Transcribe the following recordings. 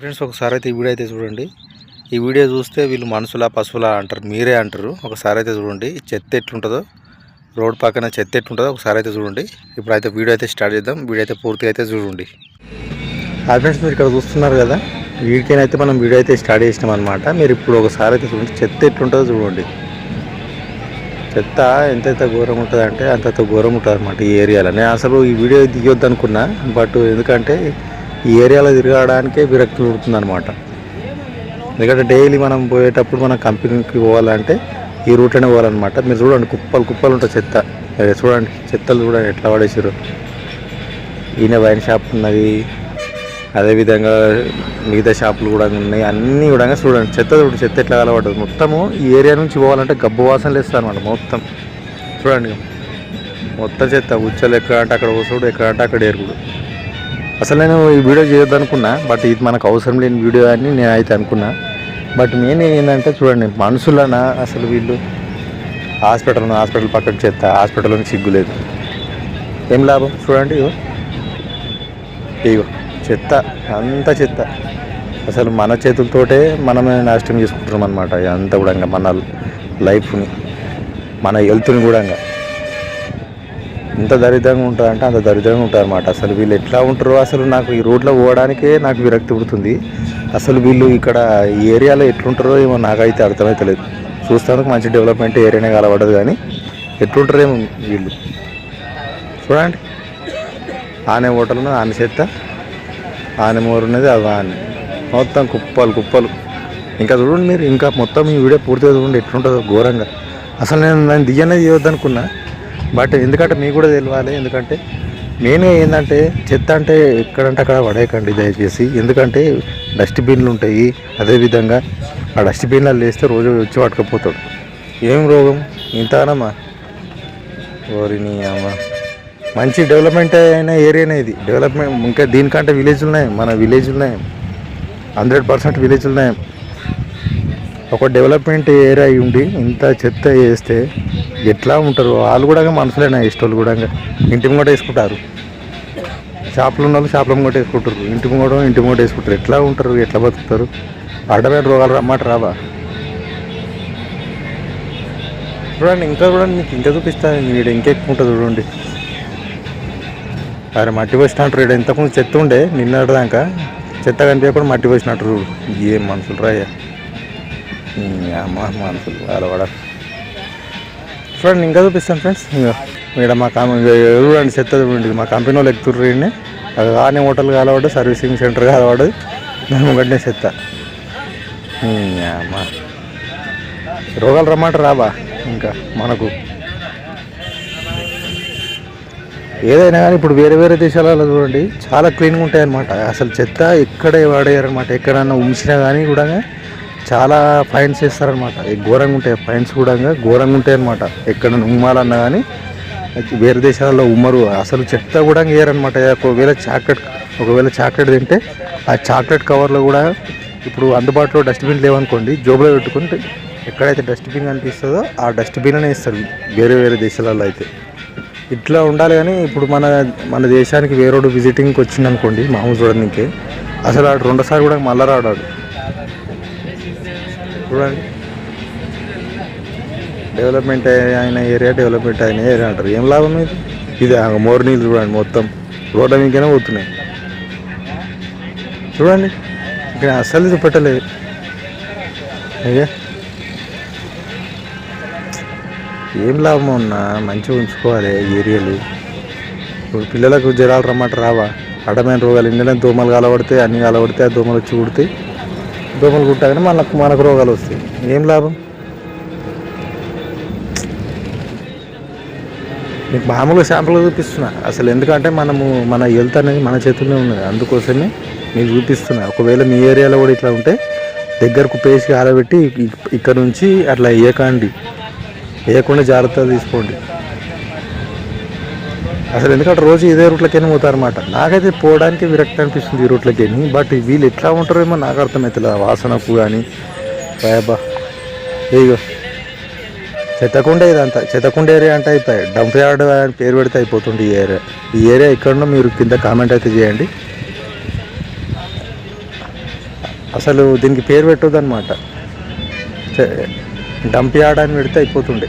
Friends ఒకసారి అయితే ఈ వీడియో అయితే చూడండి. ఈ వీడియో చూస్తే వీళ్ళు మనుషులా పశువులా అంటారు. మీరే అంటారు. ఒకసారి అయితే చూడండి చెత్త ఎట్లుంటుందో రోడ్ పక్కన చెత్త ఎట్లుంటుందో ఒకసారి అయితే చూడండి. ఇప్పుడు అయితే వీడియో అయితే స్టార్ట్ చేద్దాం. వీడియో అయితే పూర్తిగా అయితే చూడండి. ఫ్రెండ్స్ మీరు ఇక్కడ చూస్తున్నారు కదా? వీడికైతే మనం వీడియో అయితే స్టార్ట్ చేసినాం అనమాట మీరు ఇప్పుడు ఒకసారి అయితే చూడండి. చెత్త ఎట్లుంటుందో చూడండి. చెత్త ఎంతైతే ఘోరం ఉంటుంది అంటే అంతంత ఘోరం ఉంటుంది అనమాట ఈ ఏరియాలో. నేను అసలు ఈ వీడియో దిగొద్దు అనుకున్నా బట్ ఎందుకంటే ఈ ఏరియాలో తిరగడానికే విరక్తి పుడుతుంది అనమాట ఎందుకంటే డైలీ మనం పోయేటప్పుడు మనం కంపెనీకి పోవాలంటే ఈ రూట్లోనే పోవాలన్నమాట. మీరు చూడండి కుప్పలు కుప్పలు ఉంటాయి చెత్త. మీరు చూడండి చెత్తలు చూడండి ఎట్లా పడేసారు ఈయన వైన్ షాప్ ఉన్నది. అదేవిధంగా మిగతా షాపులు కూడా ఉన్నాయి. అన్నీ కూడా చూడండి చెత్త చూడండి చెత్త ఎట్లా కలబడ్డది. మొత్తము ఈ ఏరియా నుంచి పోవాలంటే గబ్బు వాసనలు వేస్తారు అనమాట మొత్తం. చూడండి మొత్తం చెత్త. ఉచ్చలు ఎక్కడ అంటే అక్కడ వస్తుడు ఎక్కడ అంటే అక్కడ ఏరుగుడు అసలు నేను ఈ వీడియో చేయొద్దు అనుకున్నా బట్ ఇది మనకు అవసరం లేని వీడియో అని నేను అయితే అనుకున్నా. బట్ మెయిన్ ఏంటంటే చూడండి మనుషులనా అసలు వీళ్ళు? హాస్పిటల్ హాస్పిటల్ పక్కన చెత్త హాస్పిటల్ సిగ్గు లేదు. ఏం లాభం? చూడండి ఇగో. ఇగో చెత్త అంత చెత్త. అసలు మన చేతులతోటే మనమే నాశనం చేసుకుంటున్నాం అనమాట అంతా కూడా మన లైఫ్ని మన హెల్త్ని కూడా ఎంత దరిద్రంగా ఉంటుంది అంటే అంత దరిద్రంగా ఉంటుంది అనమాట అసలు వీళ్ళు ఎట్లా ఉంటారో అసలు నాకు ఈ రోడ్లో పోవడానికే నాకు విరక్తి పుడుతుంది. అసలు వీళ్ళు ఇక్కడ ఈ ఏరియాలో ఎట్లుంటారో ఏమో నాకైతే అర్థమవుతలేదు చూస్తానికి మంచి డెవలప్మెంట్ ఏరియానే కలబడదు కానీ ఎట్లుంటారేమో వీళ్ళు. చూడండి. ఆనే హోటల్ ఉన్నది ఆనే చెత్త ఆనే మోరు ఉన్నది అది ఆనే. మొత్తం కుప్పలు కుప్పలు. ఇంకా చూడండి మీరు ఇంకా మొత్తం ఈ వీడియో పూర్తిగా చూడండి ఎట్లుంటుందో ఘోరంగా. అసలు నేను నేను దియ్యనే చేయొద్దనుకున్నా బట్ ఎందుకంటే మీకు కూడా తెలియాలి ఎందుకంటే మెయిన్గా ఏంటంటే చెత్త అంటే ఎక్కడంటే అక్కడ పడేయకండి దయచేసి. ఎందుకంటే డస్ట్బిన్లు ఉంటాయి. అదేవిధంగా ఆ డస్ట్బిన్లలో వేస్తే రోజు వచ్చి పట్టుకపోతాడు. ఏం రోగం? ఇంతనమ్మా ఓరిని అమ్మ. మంచి డెవలప్మెంట్ అయిన ఏరియానే ఇది. డెవలప్మెంట్ ఇంకా దీనికంటే విలేజ్ ఉన్నాయి. మన విలేజ్ ఉన్నాయి. హండ్రెడ్ పర్సెంట్ విలేజ్ ఉన్నాయి. ఒక డెవలప్మెంట్ ఏరియా అయి ఉండి ఇంత చెత్త వేస్తే ఎట్లా ఉంటారు? వాళ్ళు కూడా మనుషులేనా ఇష్టోళ్ళు కూడా ఇంటి ముంగట వేసుకుంటారు. షాపులు ఉన్న వాళ్ళు షాపుల ముంగట వేసుకుంటారు. ఇంటి ముంగట ఇంటి ముంగట వేసుకుంటారు. ఎట్లా ఉంటారు? ఎట్లా బతుకుతారు? అడ్డమైన రోగాలు రమ్మాట రావా? చూడండి ఇంకా చూడండి మీకు ఇంకా చూపిస్తాను వీడు ఇంకెక్కువ ఉంటుంది చూడండి. అరే మట్టి పోసినట్టు వీడు ఇంతకుముందు చెత్త ఉండే నిన్నటిదాకా చెత్త కనిపించకుండా మట్టి పోసినట్టు చూడు ఏం మనుషులు రాయ్యా మనుషులు అలవాడ చూడండి ఇంకా చూపిస్తాను ఫ్రెండ్స్ ఇంకా ఇక్కడ మా కం చూడండి చెత్త చూడండి మా కంపెనీ వాళ్ళు ఎక్కుతుర్రు ఈయన్ని. అది కానీ హోటల్ కాలవాడు సర్వీసింగ్ సెంటర్ కాలవాడు దాని ముంగట్నే చెత్త రోగాలు రమ్మంటే రాబా ఇంకా మనకు ఏదైనా కానీ ఇప్పుడు వేరే వేరే దేశాలలో చూడండి చాలా క్లీన్గా ఉంటాయి అన్నమాట అసలు చెత్త ఎక్కడే వాడేయారనమాట ఎక్కడన్నా ఉంచినా కానీ కూడా చాలా ఫైన్స్ వేస్తారనమాట ఘోరంగా ఉంటాయి ఫైన్స్ కూడా ఘోరంగా ఉంటాయి అనమాట ఎక్కడ ఉమ్మాలన్నా కానీ వేరే దేశాలలో ఉమ్మరు. అసలు చెత్త కూడా వేయరనమాట ఒకవేళ చాక్లెట్ ఒకవేళ చాక్లెట్ తింటే ఆ చాక్లెట్ కవర్లో కూడా ఇప్పుడు అందుబాటులో డస్ట్బిన్ లేవనుకోండి జోబులో పెట్టుకుంటే ఎక్కడైతే డస్ట్బిన్ కనిపిస్తుందో ఆ డస్ట్బిన్నే ఇస్తారు వేరే వేరే దేశాలలో అయితే. ఇట్లా ఉండాలి కానీ ఇప్పుడు మన మన దేశానికి వేరేడు విజిటింగ్కి వచ్చింది అనుకోండి మామూలు చూడడానికి అసలు ఆడు రెండోసారి కూడా మళ్ళా రాడాడు చూడండి. డెవలప్మెంట్ అయిన ఏరియా డెవలప్మెంట్ అయిన ఏరియా అంటారు. ఏం లాభం ఇది? ఇది మోరు నీళ్ళు చూడండి మొత్తం. రోడ్ల మీదనే పోతున్నాయి. చూడండి. ఇక్కడ అస్సలు చూపెట్టలేదు. అయ్యా. ఏం లాభం ఉన్నా మంచిగా ఉంచుకోవాలి ఏరియాలు. ఇప్పుడు పిల్లలకు జ్వరాలు రమ్మంట రావా? అడ్డమైన రోగాలు ఇండియా దోమలు కలబడితే అన్ని కలబడితే ఆ దోమలు వచ్చి కుడితే దోమలు కుట్టగానే మనకు మనకు రోగాలు వస్తాయి. ఏం లాభం? మీకు మామూలుగా శాంపుల్ చూపిస్తున్నా. అసలు ఎందుకంటే మనము మన హెల్త్ అనేది మన చేతుల్లో ఉన్నది. అందుకోసమే మీకు చూపిస్తున్నా. ఒకవేళ మీ ఏరియాలో కూడా ఇట్లా ఉంటే దగ్గరకు పేసి ఆరబెట్టి ఇక్కడ నుంచి అట్లా వేయకండి. వేయకుండా జాగ్రత్తగా తీసుకోండి. అసలు ఎందుకంటే రోజు ఇదే రూట్లకైనా పోతారన్నమాట. నాకైతే పోవడానికి విరక్తి అనిపిస్తుంది ఈ రూట్లకేని బట్ వీళ్ళు ఎట్లా ఉంటారేమో నాకు అర్థమవుతుంది వాసనకు కానీ బాబా ఇగో చెత్తకుండ ఇదంతా చెత్తకుండ ఏరియా అంటే అయిపోయి డంప్ యార్డ్ అని పేరు పెడితే అయిపోతుంది ఈ ఏరియా. ఈ ఏరియా ఎక్కడనో మీరు కింద కామెంట్ అయితే చేయండి. అసలు దీనికి పేరు పెట్టొద్దు అనమాట డంప్ యార్డ్ అని పెడితే అయిపోతుండే.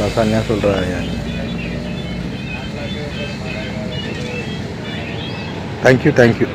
லசானியா சொல்கிறாங்க தேங்க்யூ தேங்க்யூ